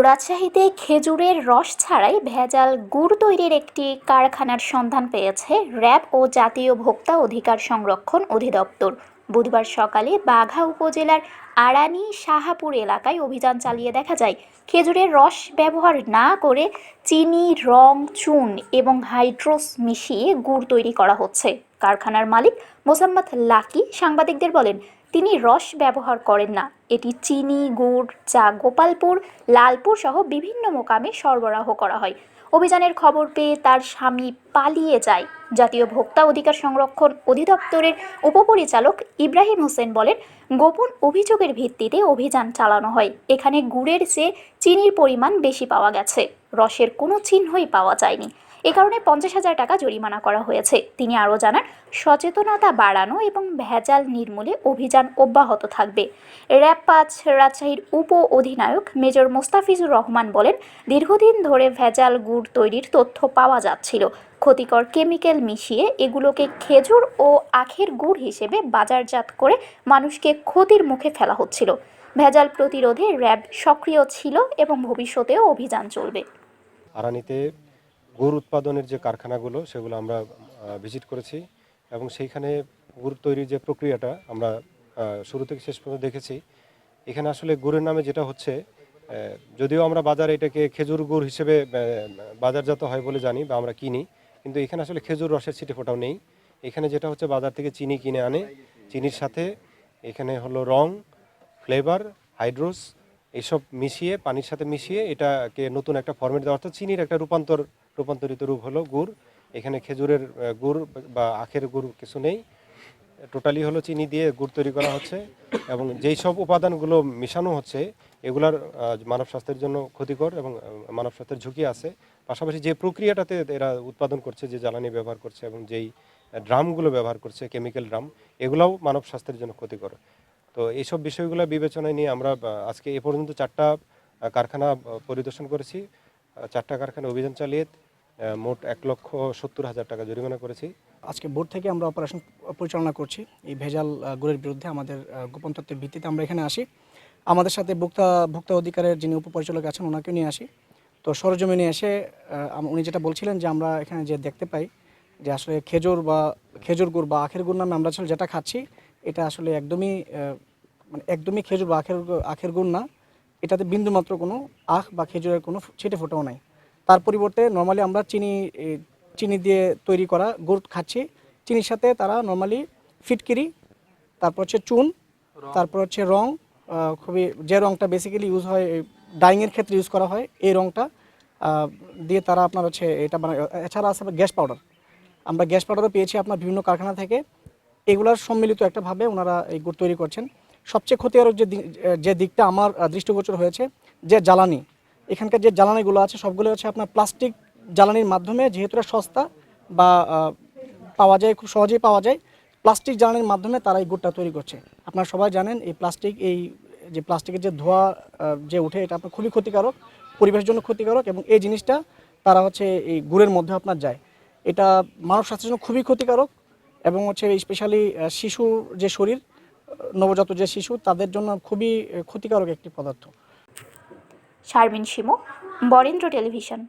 রাজশাহীতে খেজুরের রস ছাড়াই ভেজাল গুড় তৈরির একটি কারখানার সন্ধান পেয়েছে র্যাব ও জাতীয় ভোক্তা অধিকার সংরক্ষণ অধিদপ্তর। বুধবার সকালে বাঘা উপজেলার আড়ানি শাহাপুর এলাকায় অভিযান চালিয়ে দেখা যায়, খেজুরের রস ব্যবহার না করে চিনি, রং, চুন এবং হাইড্রোস মিশিয়ে গুড় তৈরি করা হচ্ছে। কারখানার মালিক মোসাম্মদ লাকি সাংবাদিকদের বলেন তিনি রস ব্যবহার করেন না। এটি চিনি, গুড়, চা, গোপালপুর, লালপুর সহ বিভিন্ন মোকামে সরবরাহ করা হয়। অভিযানের খবর পেয়ে তার স্বামী পালিয়ে যায়। জাতীয় ভোক্তা অধিকার সংরক্ষণ অধিদপ্তরের উপপরিচালক ইব্রাহিম হোসেন বলেন, গোপন অভিযোগের ভিত্তিতে অভিযান চালানো হয়। এখানে গুড়ের চেয়ে চিনির পরিমাণ বেশি পাওয়া গেছে। রসের কোনো চিহ্নই পাওয়া যায়নি। এ কারণে পঞ্চাশ হাজার টাকা জরিমানা করা হয়েছে। তিনি আরও জানান, সচেতনতা বাড়ানো এবং ভেজাল নির্মূলে অভিযান অব্যাহত থাকবে। র্যাব পাঁচ রাজশাহীর উপ অধিনায়ক মেজর মোস্তাফিজুর রহমান বলেন, দীর্ঘদিন ধরে ভেজাল গুড় তৈরির তথ্য পাওয়া যাচ্ছিল। ক্ষতিকর কেমিক্যাল মিশিয়ে এগুলোকে খেজুর ও আখের গুড় হিসেবে বাজারজাত করে মানুষকে ক্ষতির মুখে ফেলা হচ্ছিল। ভেজাল প্রতিরোধে র্যাব সক্রিয় ছিল এবং ভবিষ্যতেও অভিযান চলবে। আরানিতে গুড় উৎপাদনের যে কারখানাগুলো, সেগুলো আমরা ভিজিট করেছি এবং সেইখানে গুড় তৈরির যে প্রক্রিয়াটা আমরা শুরু থেকে শেষ পর্যন্ত দেখেছি। এখানে আসলে গুড়ের নামে যেটা হচ্ছে যদিও আমরা বাজারে এটাকে খেজুর গুড় হিসেবে বাজারজাত হয় বলে জানি বা আমরা কিনি, কিন্তু এখানে আসলে খেজুর রসের ছিটে ফোটাও নেই। এখানে যেটা হচ্ছে, বাজার থেকে চিনি কিনে আনে। চিনির সাথে এখানে হলো রং ফ্লেভার হাইড্রোস এইসব মিশিয়ে, পানির সাথে মিশিয়ে এটাকে নতুন একটা ফর্মেট দেওয়া, অর্থাৎ চিনির একটা রূপান্তর, রূপান্তরিত রূপ হলো গুড়। এখানে খেজুরের গুড় বা আখের গুড় কিছু নেই। টোটালি হলো চিনি দিয়ে গুড় তৈরি করা হচ্ছে এবং যেই সব উপাদানগুলো মেশানো হচ্ছে, এগুলার মানব স্বাস্থ্যের জন্য ক্ষতিকর এবং মানব স্বাস্থ্যের ঝুঁকি আছে। পাশাপাশি যে প্রক্রিয়াটাতে এরা উৎপাদন করছে, যে জ্বালানি ব্যবহার করছে এবং যেই ড্রামগুলো ব্যবহার করছে কেমিক্যাল ড্রাম এগুলাও মানব স্বাস্থ্যের জন্য ক্ষতিকর। তো এইসব বিষয়গুলো বিবেচনায় নিয়ে আমরা আজকে এ পর্যন্ত চারটা কারখানা পরিদর্শন করেছি। চারটা কারখানা অভিযান চালিয়ে মোট এক লক্ষ সত্তর হাজার টাকা জরিমানা করেছি। আজকে বোর্ড থেকে আমরা অপারেশন পরিচালনা করছি। এই ভেজাল গুড়ের বিরুদ্ধে আমাদের গোপন তথ্যের ভিত্তিতে আমরা এখানে আসি। আমাদের সাথে ভোক্তা ভোক্তা অধিকারের যিনি উপপরিচালক আছেন ওনাকে নিয়ে আসি। তো সরজমিনে এসে উনি যেটা বলছিলেন যে আমরা এখানে যে দেখতে পাই যে আসলে খেজুর বা, খেজুর গুড় বা আখের গুড় নামে আমরা আসলে যেটা খাচ্ছি এটা আসলে একদমই মানে একদমই খেজুর বা আখের আখের গুড় না। এটাতে বিন্দুমাত্র কোনো আখ বা খেজুরের কোনো ছিটে ফোটাও নাই। তার পরিবর্তে নর্মালি আমরা চিনি চিনি দিয়ে তৈরি করা গুড় খাচ্ছি। চিনির সাথে তারা নর্মালি ফিটকিরি তারপর হচ্ছে চুন তারপর হচ্ছে রং খুবই যে রংটা বেসিক্যালি ইউজ হয় ডাইংয়ের ক্ষেত্রে ইউজ করা হয় এই রংটা দিয়ে তারা আপনার হচ্ছে এটা বানায়। এছাড়া আছে গ্যাস পাউডার। আমরা গ্যাস পাউডারও পেয়েছি আপনার বিভিন্ন কারখানা থেকে। এগুলার সম্মিলিত একটাভাবে ওনারা এই গুড় তৈরি করছেন। সবচেয়ে ক্ষতিকারক যে যে দিকটা আমার দৃষ্টিগোচর হয়েছে, যে জ্বালানি। এখানকার যে জ্বালানিগুলো আছে, সবগুলো হচ্ছে আপনার প্লাস্টিক জ্বালানির মাধ্যমে, যেহেতু সস্তা বা পাওয়া যায়, খুব সহজেই পাওয়া যায়, প্লাস্টিক জ্বালানির মাধ্যমে তারা এই গুড়টা তৈরি করছে। আপনারা সবাই জানেন, এই প্লাস্টিক, এই যে প্লাস্টিকের যে ধোঁয়া যে উঠে, এটা আপনার খুবই ক্ষতিকারক, পরিবেশের জন্য ক্ষতিকারক এবং এই জিনিসটা তারা হচ্ছে এই গুড়ের মধ্যে আপনার যায়। এটা মানব স্বাস্থ্যের জন্য খুবই ক্ষতিকারক। এবং হচ্ছে স্পেশালি শিশুর যে শরীর, নবজাত যে শিশু, তাদের জন্য খুবই ক্ষতিকারক একটি পদার্থ। শারমিন শিমু, বরেন্দ্র টেলিভিশন।